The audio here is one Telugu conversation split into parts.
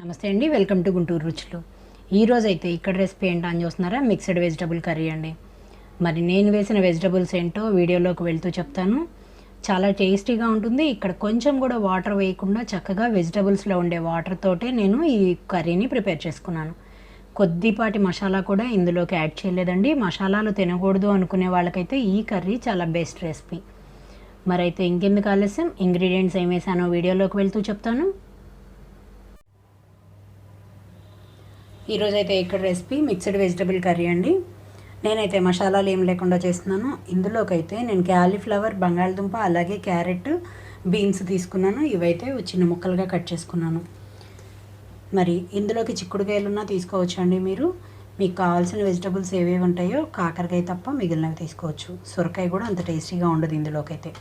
నమస్తే అండి వెల్కమ్ టు గుంటూరు రుచులు. ఈరోజు అయితే ఇక్కడ రెసిపీ ఏంటో అని చూస్తున్నారా? మిక్స్డ్ వెజిటబుల్ కర్రీ అండి. మరి నేను వేసిన వెజిటబుల్స్ ఏంటో వీడియోలోకి వెళ్తూ చెప్తాను. చాలా టేస్టీగా ఉంటుంది. ఇక్కడ కొంచెం కూడా వాటర్ వేయకుండా చక్కగా వెజిటబుల్స్లో ఉండే వాటర్ తోటే నేను ఈ కర్రీని ప్రిపేర్ చేసుకున్నాను. కొద్దిపాటి మసాలా కూడా ఇందులోకి యాడ్ చేయలేదండి. మసాలాలు తినకూడదు అనుకునే వాళ్ళకైతే ఈ కర్రీ చాలా బెస్ట్ రెసిపీ. మరైతే ఇంకెందుకు ఆలస్యం? ఇంగ్రీడియంట్స్ ఏం వేసానో వీడియోలోకి వెళ్తూ చెప్తాను. ఈరోజు అయితే ఇక్కడ రెసిపీ మిక్స్డ్ వెజిటబుల్ కర్రీ అండి. నేనైతే మసాలాలు ఏం లేకుండా చేస్తున్నాను. ఇందులోకైతే నేను క్యాలీఫ్లవర్ బంగాళదుంప అలాగే క్యారెట్ బీన్స్ తీసుకున్నాను. ఇవైతే చిన్న ముక్కలుగా కట్ చేసుకున్నాను. మరి ఇందులోకి చిక్కుడుకాయలున్నా తీసుకోవచ్చు అండి మీరు. మీకు కావాల్సిన వెజిటబుల్స్ ఏవేవి ఉంటాయో కాకరకాయ తప్ప మిగిలినవి తీసుకోవచ్చు. సొరకాయ కూడా అంత టేస్టీగా ఉండదు ఇందులోకైతే.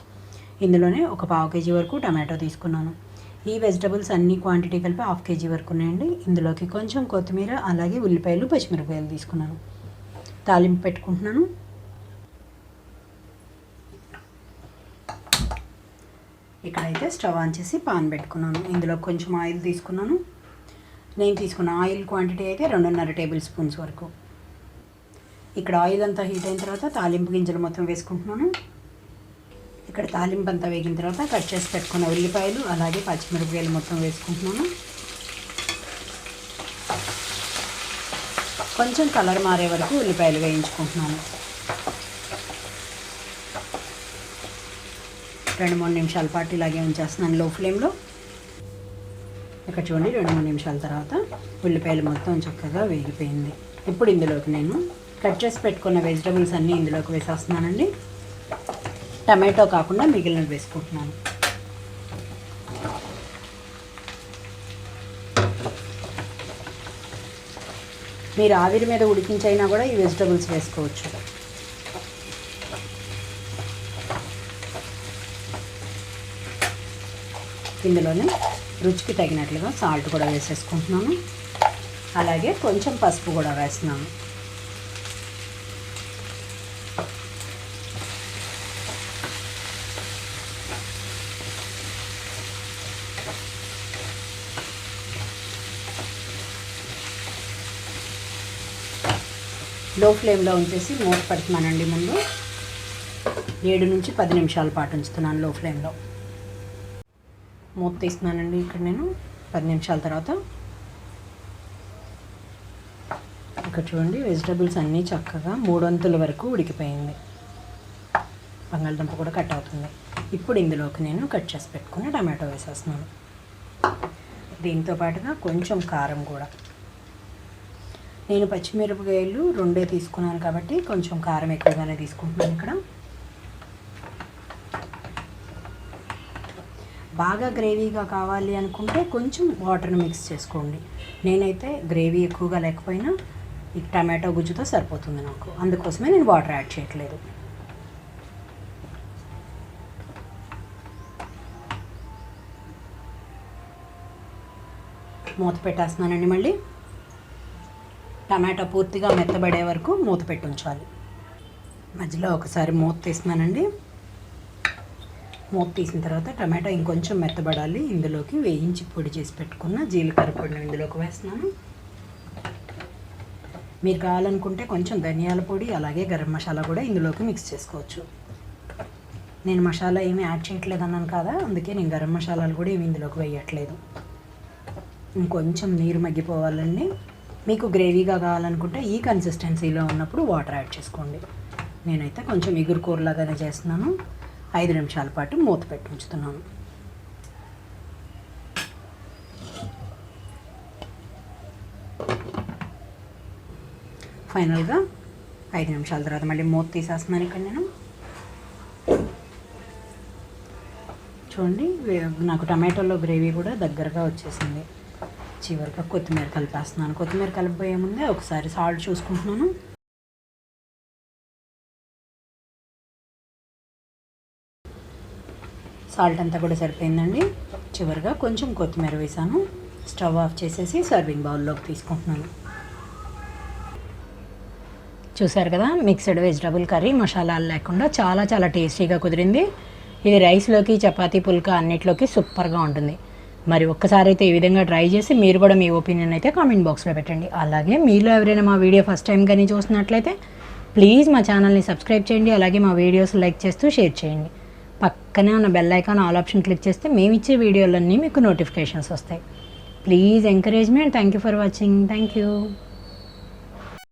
ఇందులోనే ఒక పావు కేజీ వరకు టమాటో తీసుకున్నాను. ఈ వెజిటబుల్స్ అన్ని క్వాంటిటీ కలిపి హాఫ్ కేజీ వరకు ఉన్నాయండి. ఇందులోకి కొంచెం కొత్తిమీర అలాగే ఉల్లిపాయలు పచ్చిమిరపకాయలు తీసుకున్నాను. తాలింపు పెట్టుకుంటున్నాను. ఇక్కడైతే స్టవ్ ఆన్ చేసి పాన్ పెట్టుకున్నాను. ఇందులో కొంచెం ఆయిల్ తీసుకున్నాను. నేను తీసుకున్న ఆయిల్ క్వాంటిటీ అయితే రెండున్నర టేబుల్ స్పూన్స్ వరకు. ఇక్కడ ఆయిల్ అంతా హీట్ అయిన తర్వాత తాలింపు గింజలు మొత్తం వేసుకుంటున్నాను. ఇక్కడ తాలింపు అంతా వేగిన తర్వాత కట్ చేసి పెట్టుకున్న ఉల్లిపాయలు అలాగే పచ్చిమిరపకాయలు మొత్తం వేసుకుంటున్నాను. కొంచెం కలర్ మారే వరకు ఉల్లిపాయలు వేయించుకుంటున్నాను. రెండు మూడు నిమిషాల పాటు ఇలాగే ఉంచేస్తున్నాను లో. ఫ్లేమ్లో ఇక్కడ చూడండి రెండు మూడు నిమిషాల తర్వాత ఉల్లిపాయలు మొత్తం చక్కగా వేగిపోయింది. ఇప్పుడు ఇందులోకి నేను కట్ చేసి పెట్టుకున్న వెజిటబుల్స్ అన్నీ ఇందులోకి వేసేస్తున్నానండి. టమాటో కాకుండా మిగిలినవి వేసుకుంటున్నాను. మీరు ఆవిరి మీద ఉడికించైనా కూడా ఈ వెజిటబుల్స్ వేసుకోవచ్చు. ఇందులోనే రుచికి తగినట్లుగా సాల్ట్ కూడా వేసేసుకుంటున్నాను. అలాగే కొంచెం పసుపు కూడా వేస్తున్నాను. లో ఫ్లేమ్లో ఉంచేసి మూత పెడుతున్నానండి ముందు. ఏడు నుంచి పది నిమిషాల పాటు ఉంచుతున్నాను లో ఫ్లేమ్లో. మూత తీస్తున్నానండి ఇక్కడ నేను. పది నిమిషాల తర్వాత ఇక్కడ చూడండి వెజిటబుల్స్ అన్నీ చక్కగా మూడొంతుల వరకు ఉడికిపోయింది. బంగాళదుంప కూడా కట్ అవుతుంది. ఇప్పుడు ఇందులోకి నేను కట్ చేసి పెట్టుకుని టమాటో వేసేస్తున్నాను. దీంతో పాటుగా కొంచెం కారం కూడా. నేను పచ్చిమిరపకాయలు రెండే తీసుకున్నాను కాబట్టి కొంచెం కారం ఎక్కువగానే తీసుకుంటున్నాను ఇక్కడ. బాగా గ్రేవీగా కావాలి అనుకుంటే కొంచెం వాటర్ని మిక్స్ చేసుకోండి. నేనైతే గ్రేవీ ఎక్కువగా లేకపోయినా ఈ టమాటో గుజ్జుతో సరిపోతుంది నాకు. అందుకోసమే నేను వాటర్ యాడ్ చేయట్లేదు. మూత పెట్టేస్తున్నానండి మళ్ళీ. టమాటా పూర్తిగా మెత్తబడే వరకు మూత పెట్టి ఉంచాలి. మధ్యలో ఒకసారి మూత తీస్తున్నానండి. మూత తీసిన తర్వాత టమాటా ఇంకొంచెం మెత్తబడాలి. ఇందులోకి వేయించి పొడి చేసి పెట్టుకున్న జీలకర్ర పొడిని ఇందులోకి వేస్తున్నాను. మీరు కావాలనుకుంటే కొంచెం ధనియాల పొడి అలాగే గరం మసాలా కూడా ఇందులోకి మిక్స్ చేసుకోవచ్చు. నేను మసాలా ఏమీ యాడ్ చేయట్లేదు అన్నాను కదా అందుకే నేను గరం మసాలాలు కూడా ఏమి ఇందులోకి వేయట్లేదు. ఇంకొంచెం నీరు మగ్గిపోవాలండి. మీకు గ్రేవీగా కావాలనుకుంటే ఈ కన్సిస్టెన్సీలో ఉన్నప్పుడు వాటర్ యాడ్ చేసుకోండి. నేనైతే కొంచెం ఎగురు కూరలాగానే చేస్తున్నాను. ఐదు నిమిషాల పాటు మూత పెట్టి ఉంచుతున్నాను. ఫైనల్గా ఐదు నిమిషాల తర్వాత మళ్ళీ మూత తీసేస్తున్నాను ఇక్కడ నేను. చూడండి నాకు టమాటోలో గ్రేవీ కూడా దగ్గరగా వచ్చేసింది. చివరిగా కొత్తిమీర కలిపేస్తున్నాను. కొత్తిమీర కలిపిపోయే ముందే ఒకసారి సాల్ట్ చూసుకుంటున్నాను. సాల్ట్ అంతా కూడా సరిపోయిందండి. చివరిగా కొంచెం కొత్తిమీర వేసాను. స్టవ్ ఆఫ్ చేసేసి సర్వింగ్ బౌల్లోకి తీసుకుంటున్నాను. చూసారు కదా మిక్స్డ్ వెజిటబుల్ కర్రీ మసాలాలు లేకుండా చాలా చాలా టేస్టీగా కుదిరింది. ఇది రైస్లోకి చపాతీ పుల్కా అన్నిట్లోకి సూపర్గా ఉంటుంది. మరి ఒక్కసారి అయితే ఈ విధంగా ట్రై చేసి మీరు కూడా మీ ఒపీనియన్ అయితే కామెంట్ బాక్స్లో పెట్టండి. అలాగే మీలో ఎవరైనా మా వీడియో ఫస్ట్ టైం కానీ చూసినట్లయితే ప్లీజ్ మా ఛానల్ని సబ్స్క్రైబ్ చేయండి అలాగే మా వీడియోస్ లైక్ చేస్తూ షేర్ చేయండి. పక్కనే ఉన్న bell icon all option click చేస్తే మేము ఇచ్చే వీడియోలన్నీ మీకు నోటిఫికేషన్స్ వస్తాయి. Please encouragement. Thank you for watching. Thank you.